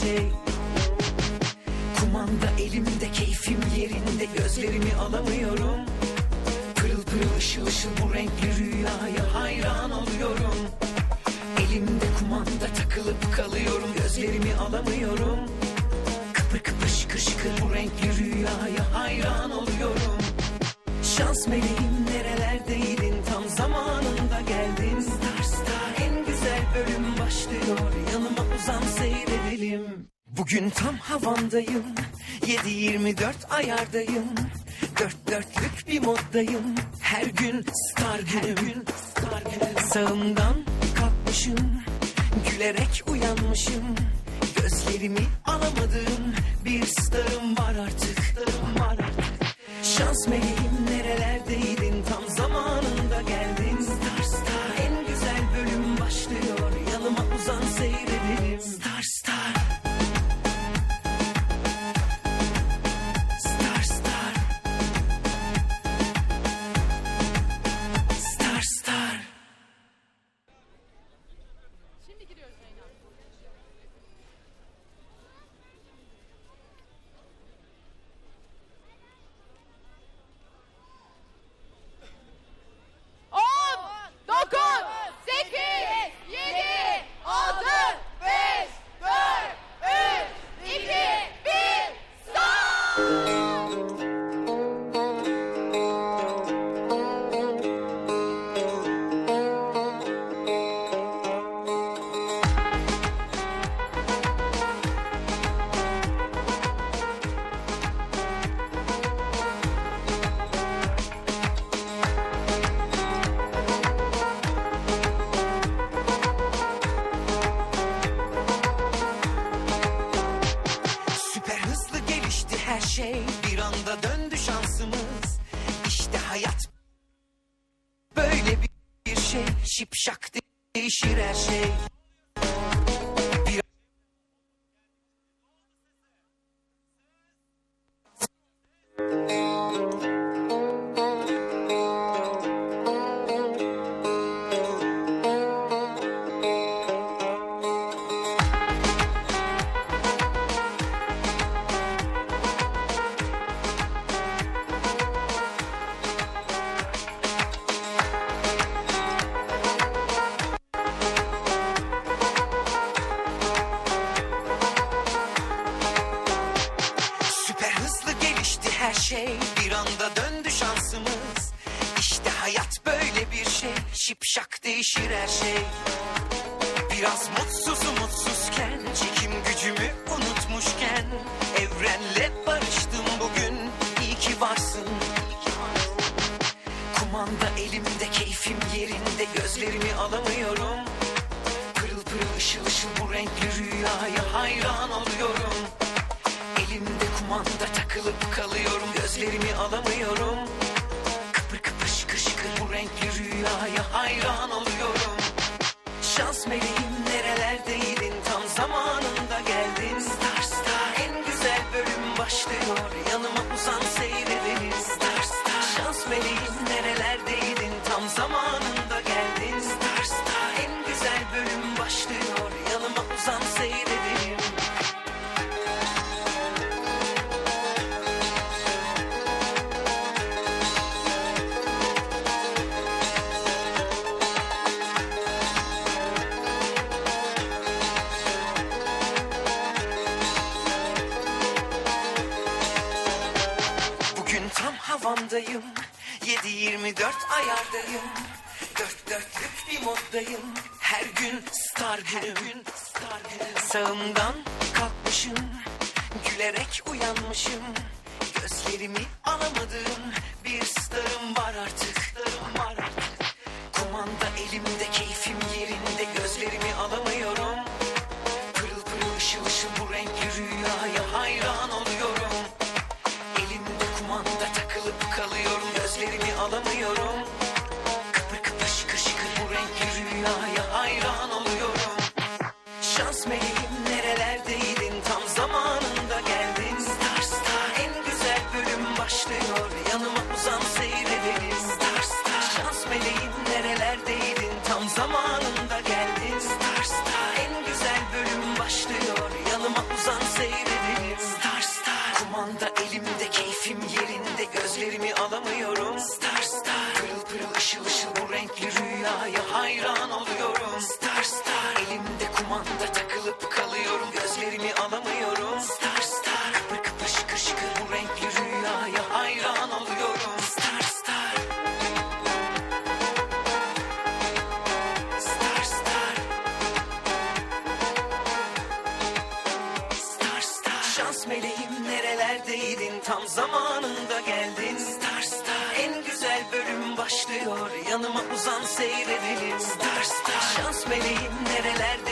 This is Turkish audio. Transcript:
şey. Kumanda elimde keyfim yerinde gözlerimi alamıyorum. Pırıl pırıl ışıl ışıl bu renkli rüyaya hayran oluyorum. Elimde kumanda takılıp kalıyorum gözlerimi alamıyorum. Kıpır kıpır şıkır şıkır bu renkli rüyaya hayran oluyorum. Şans meleğim nerelerdeydin? Tam zamanında geldin. Star Star en güzel bölüm başlıyor yanıma uzan seyredelim. Bugün tam havamdayım 7-24 ayardayım. Dört dörtlük bir moddayım Her gün star günüm star günüm Sağımdan kalkmışım Gülerek uyanmışım. Gözlerimi alamadığım bir starım var artık starım var artık. Şans meleğim nerelerdeydin? Tam zamanında geldin Şimdi giriyoruz Reyna. Şipşak değişir her şey şey Bir anda döndü şansımız. İşte hayat böyle bir şey Şipşak değişir her şey. Biraz mutsuzum mutsuzken Çekim gücümü unutmuşken. Evrenle barıştım bugün İyi ki varsın. Kumanda elimde keyfim yerinde Gözlerimi alamıyorum. Pırıl pırıl ışıl ışıl bu renkli rüyaya hayran oluyorum. Elimde kumanda takılıp kalıyorum Gözlerimi alamıyorum. Kıpır kıpır şıkır şıkır bu renkli rüyaya hayran oluyorum tam havamdayım 7-24 ayardayım. Dört dörtlük bir moddayım. Her gün star günüm. Star günüm. Sağımdan kalkmışım. Gülerek uyanmışım. Gözlerimi alamadığım Bir starım var artık tam zamanında geldin. Star Star. En güzel bölüm başlıyor. Yanıma uzan seyredelim Star Star. Şans meleğim nerelerde